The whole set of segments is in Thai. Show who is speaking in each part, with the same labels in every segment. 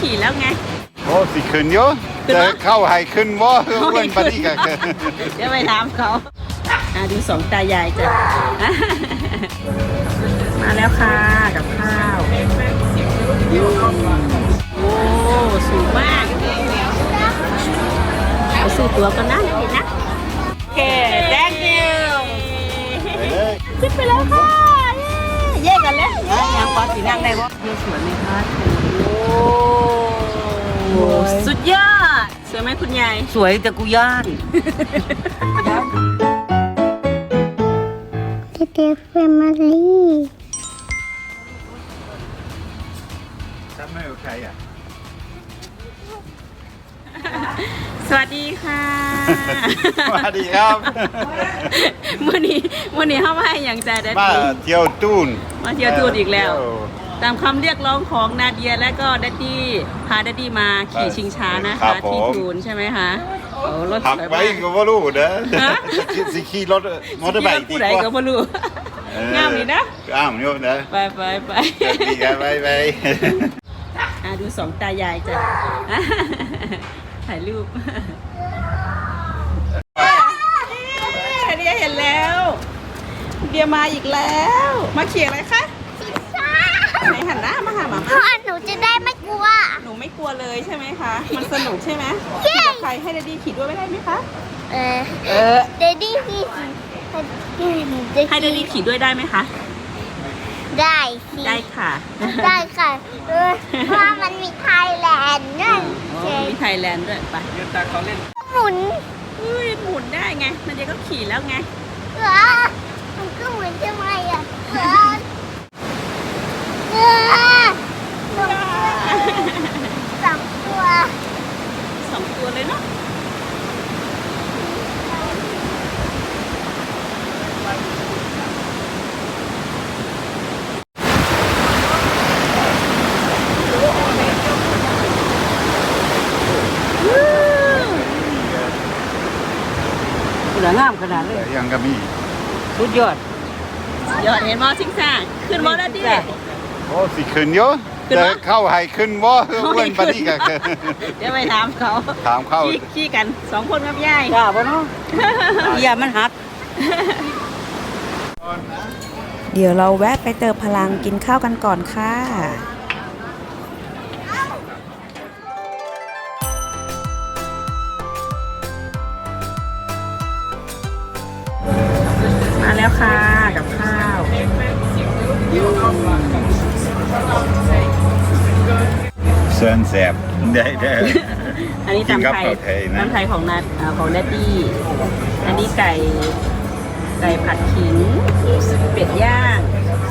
Speaker 1: ขี่แล้วไง
Speaker 2: โอ้สิขึ้นเยอะ
Speaker 1: ขึ้น
Speaker 2: จะ
Speaker 1: วะ
Speaker 2: เข้าให้ขึ้นว่าอ้วนปานนี้ก็คือ
Speaker 1: เดี๋ยวไปถามเขาอะดูสองตายายจ้ะ มาแล้วค่ะกับข้าว โอ้สูงมากไปซื้อตัวกันนะเห็นนะ โอเค thank you
Speaker 2: ไปเลย
Speaker 1: ขึ้นไปแล้วค่ะ เย่กันเลยเย่ยังพอสีนั่งได้ปะมีสวยไหมคะโอ้ สุดยอดสวยไหมคุณยาย
Speaker 3: สวยแต่กูย่าน
Speaker 4: เด็กๆแฟมิลี่
Speaker 2: จำไม่โอเคอะ
Speaker 1: สวัสดีค่ะ
Speaker 2: สวัสดีครับ
Speaker 1: มื่อนี้มื่อนี้เข้ามาให้อย่างใจได้
Speaker 2: มา
Speaker 1: ดี
Speaker 2: เที่ยวตูน
Speaker 1: มาเที่ยวตูนอีกแล้ว
Speaker 2: เที่ย
Speaker 1: ตามคำเรียกร้องของนาเดียและก็ดัดดี้พาดัดดี้มาขี่ชิงช้านะ
Speaker 2: ครั
Speaker 1: คะ
Speaker 2: บผม
Speaker 1: ที่ทูนใช่ไหมคะโอ้รถ
Speaker 2: ขับ
Speaker 1: สวย
Speaker 2: ไป
Speaker 1: มาก
Speaker 2: ก็ว่ารู้เด้อ
Speaker 1: ฮะ
Speaker 2: สิขี่รถมอเตอร์ไบค์ดี
Speaker 1: ผู้
Speaker 2: ก
Speaker 1: ใด
Speaker 2: ว่า
Speaker 1: ก็ไม่รู้
Speaker 2: เอองา
Speaker 1: มดีนะ
Speaker 2: งามอยู่นะ
Speaker 1: ไปไปไป
Speaker 2: ดีกันไปไป
Speaker 1: อะดูสองตายายจ้ะถ่ายรูปเดียเห็นแล้ว เดียมาอีกแล้ว มาขี่อะไรคะ ไหนหันหน้ามาหาหมา
Speaker 4: เพราะหนูจะได้ไม่กลัว
Speaker 1: หนูไม่กลัวเลยใช่ไหมคะ มันสนุกใช่ไหม
Speaker 4: ใช่
Speaker 1: ขี่กับใครให้ดดดี้ขี่ด้วยไม่ได้ไหมคะ
Speaker 4: เออ
Speaker 1: เออ
Speaker 4: เดดดี้พี่
Speaker 1: ให้ดดดี้ขี่ด้วยได้ไหมคะ
Speaker 4: ได้สิ
Speaker 1: ได้ค่ะ
Speaker 4: ได้ค่ะเออเพราะว่ามันมีไทยแลนด์นั่น
Speaker 1: โอ้
Speaker 4: เจ๊
Speaker 1: มีไทยแลนด์ด้วยไป
Speaker 4: หมุน
Speaker 1: เฮ้ยหมุนได้ไง มันเดียวก็ขี่แล้วไง
Speaker 4: เหรอมันก็เหมือนจะไม่อะเหรอเออหนูสองตัว
Speaker 1: สองตัวเลยเนาะ
Speaker 3: กูน่ะงามขนาดเลย
Speaker 2: ยังก็มี
Speaker 3: สุดยอด
Speaker 1: ยอดเห็นมอชิงซ่าขึ้นมอดัดดี้
Speaker 2: โอ้สิขึ้นเยอะ
Speaker 1: ขึ้น
Speaker 2: จะ
Speaker 1: วะ
Speaker 2: เข้าให้ขึ้นว่าอ้วนปานนี้ก็คือ
Speaker 1: เดี๋ยวไปถามเขา
Speaker 2: ถามเข้า
Speaker 1: ขี่ขี่กันสองคนกับยาย
Speaker 3: กล้าปะเนาะอียามันหัก
Speaker 5: เดี๋ยวเราแวะไปเติมพลังกินข้าวกันก่อนค่ะ
Speaker 1: มาแล้วค่ะ กับข้าว
Speaker 2: เซินแสบได้ได้
Speaker 1: อันนี้
Speaker 2: กินกับ
Speaker 1: ตำไทย
Speaker 2: ข้าวไทยนะ
Speaker 1: ตำไทยของนัดอ่าของดัดดี้อันนี้ไก่ไก่ผัดขิงเป็ดย่าง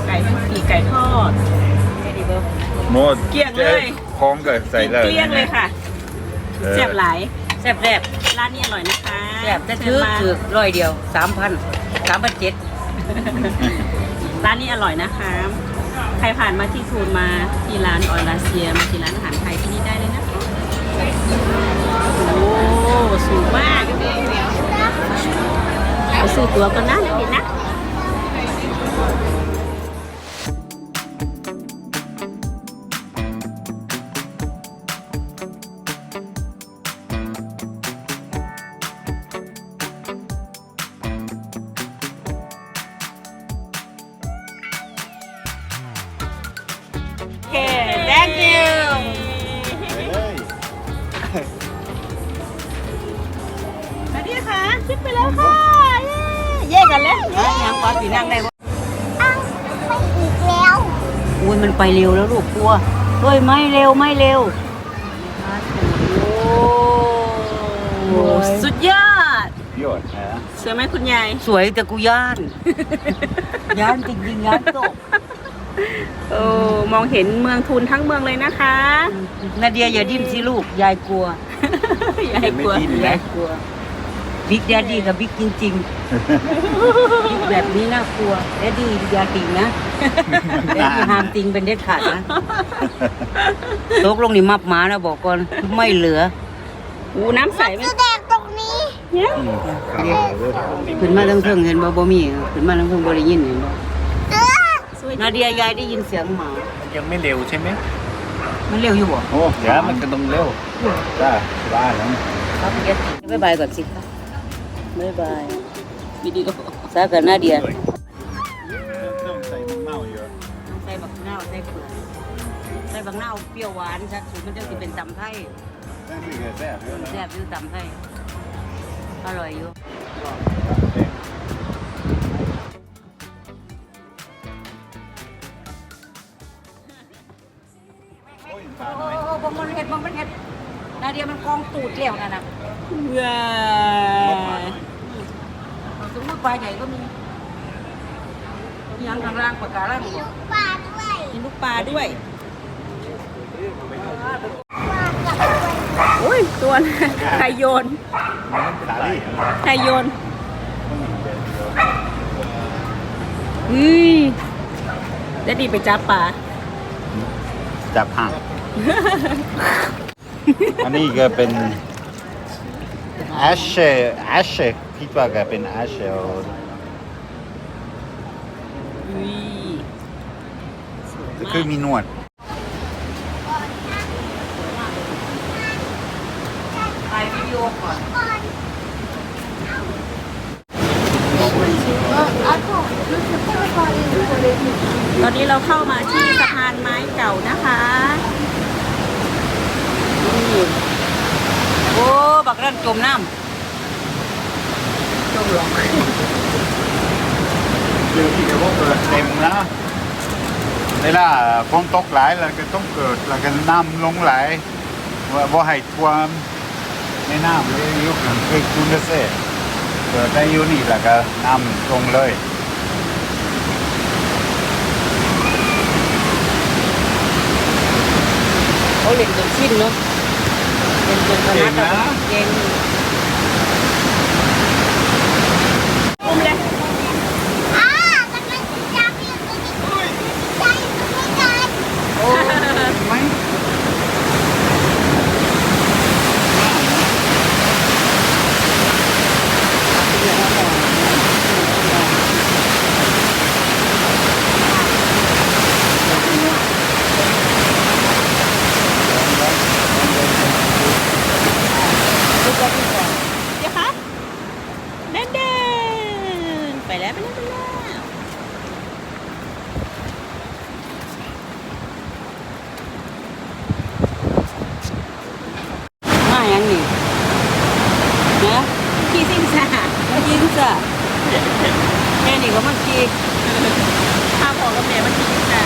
Speaker 1: ไก่ปีกไก่ทอด
Speaker 2: หมด
Speaker 1: เกลี้ยงเลย
Speaker 2: พร้อมกับใส่เลย
Speaker 1: เกลี้ยงเลยค่ะ
Speaker 2: เออ
Speaker 1: แซ่บหลาย
Speaker 3: แซ่บแซ่บ
Speaker 1: ร้านนี้อร่อยนะคะ
Speaker 3: แซ่บแต่
Speaker 1: เชิ
Speaker 3: ถื
Speaker 1: ญ
Speaker 3: อ
Speaker 1: มา
Speaker 3: ถือร้อยเดียวสามพันสามพันเจ็ด
Speaker 1: ร้านนี้อร่อยนะคะ ใครผ่านมาที่ทูนมาที่ร้านออราเซียมาที่ร้านอาหารไทยที่นี่ได้เลยนะโอ้สูงมากไปซื้อตัวกันนะเด็กๆนะ สวัสดีค่ะขึ้นไปแล้วค่ะ เย่กันเลยยังพอสีนั่งได้ปะ
Speaker 4: อ้าวไปอีกแล้ว
Speaker 3: อุ้ยมันไปเร็วแล้วลูกกลัวเฮ้ยไม่เร็วไม่เร็ว
Speaker 1: โอ้สุดยอด
Speaker 2: ยอดนะ
Speaker 1: สวยไหมคุณยาย
Speaker 3: สวยแต่กูย่านย่านจริงๆย่านตก
Speaker 1: โอ้มองเห็นเมืองทุนทั้งเมืองเลยนะคะ
Speaker 3: นาเดียอย่าดิ้นสิลูกยายกลัว
Speaker 1: อย่าให้กลัว
Speaker 2: ไม่ดิ้นนะ
Speaker 3: กลัว บิ๊กแดดดี้กับบิ๊กจริงๆบิ๊กแบบนี้น่ากลัวแดดดี้อย่าติงนะแดดดี้ห้ามติงเป็นเด็ดขาดนะตกลงนี่มับหมานะบอกก่อนไม่เหลือ
Speaker 1: อู้น้ำใสไหม
Speaker 4: แสดงตรงนี้
Speaker 1: เนี่ย
Speaker 3: ขึ้นมาทั้งเพิ่งเห็นบ่บ่มีขึ้นมาทั้งเพิ่งบ่ได้ยินเห็นบ่
Speaker 4: เออ
Speaker 1: สวย
Speaker 3: นาเดียยายได้ยินเสียงหมา
Speaker 6: ยังไม่เร็วใช่ไหม
Speaker 3: มันเร็วอยู่บ่
Speaker 2: โอ้เดี๋ยวมันก็ต้องเร็วจ้าบ้านแล้ว
Speaker 3: ครับเดี๋ยวบ๊ายบายก่อนสิครับ บ๊ายบาย
Speaker 1: วิดีโอ
Speaker 3: สากันนาเดีย
Speaker 2: ต้องใส่มันเมาเยอะ
Speaker 3: ใส่บักนาวใส่เผือกใส่บักนาวเปรี้ยวหวานชักสูตรมันจะสิเป็นตำไทย
Speaker 2: นั่นนี่ก็แซ่บเยอะนะ
Speaker 3: แซ่บอยู่ตำไทยอร่อยอยู่
Speaker 2: โอ้ย
Speaker 3: โอ้
Speaker 2: ปลาหน่อย
Speaker 3: โหบางมันเห็ดบางมันเห็ดนาเดียมันกองตูดแล้วนั่นน่ะ
Speaker 1: ว้า
Speaker 3: สมมติ ปลาใหญ่ก็มียังข้างล่างปากการังบ่
Speaker 4: ปลาด้วย
Speaker 1: มีลูกปลาด้วย
Speaker 4: ปลากับตัว
Speaker 1: โอ้ยตัวนะไทยโยน
Speaker 2: สาลี่
Speaker 1: ไทยโยนเฮ้ยได้ดีไปจับปลา
Speaker 2: จับห่างอันนี้ก็เป็นแอชเชแอชเช คิดว่าก็เป็นแอชเช
Speaker 1: อุ้ยสวยมาก
Speaker 2: คือมีหนวด
Speaker 3: ถ่ายวิดีโอก่อน
Speaker 1: ตอนนี้เราเข้ามาที่สะพานไม้เก่านะคะ
Speaker 3: นี่โอ้ บักนั่นจมน้
Speaker 1: จมหลอง
Speaker 2: คือที่เขาเกิดเต็มนะเวลาฝนตกหลายแล้วก็ต้องเกิดแล้วก็น้ำลงไหลว่าว่าให้ท่วมในน้ำเลยยุคนั้นคือคุณเซ่เกิดได้ยู่นี่แล้วก็น้ำลงเลย
Speaker 3: เขาเล่นจนสิ้นเนาะเล่นจนขนาดนั้นเก่ง
Speaker 1: อุ้ม เลย
Speaker 4: อ่ากำลังจะจับอยู่ตรงนี้ใจตรงนี้กัน
Speaker 3: โอ้ไหม
Speaker 1: เดี๋ยวครับเดินเดินไปแล้วไปแล้วไปแล้ว
Speaker 3: มาอย่างนี้นะ
Speaker 1: ขี่ซิ่งซ่า
Speaker 3: มายิงซะแค่นี้ก็มันกี
Speaker 1: ข้าวของกับแม่มันขี่ซิ่งซ่า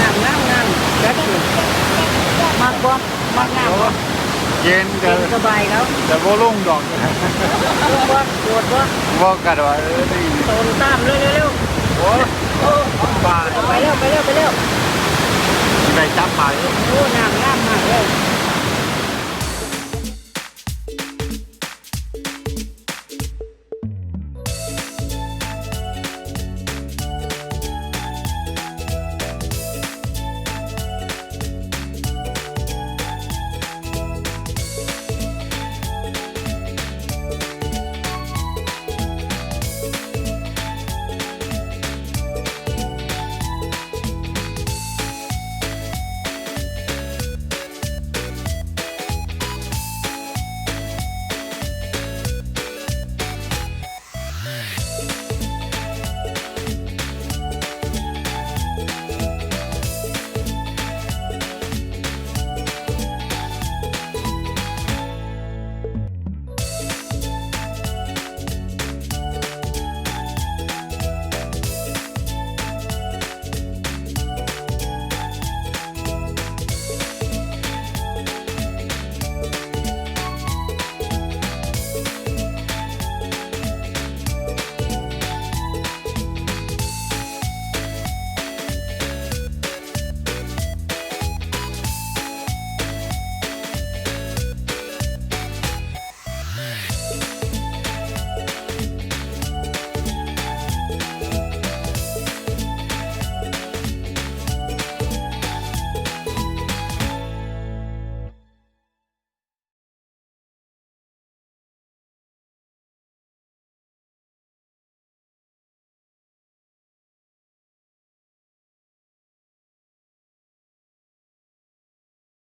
Speaker 3: นั่งนั่งนั่งจัดอยู่มากบ่มากงามบ่
Speaker 2: เย็น
Speaker 3: เย็
Speaker 2: ก็
Speaker 3: นสบายเขา
Speaker 2: แต่ว่าลงดอก
Speaker 3: ปวดบ่ปวดบ่
Speaker 2: ว่ากันว่าเออนี่
Speaker 3: โตนตามเร็วเร็วเร็ว
Speaker 2: โอ้ปลา
Speaker 3: ไปเร็วไปเร็วไปเร็ว
Speaker 2: ได้จับปลา
Speaker 3: โอ้น้ำงามมากเลย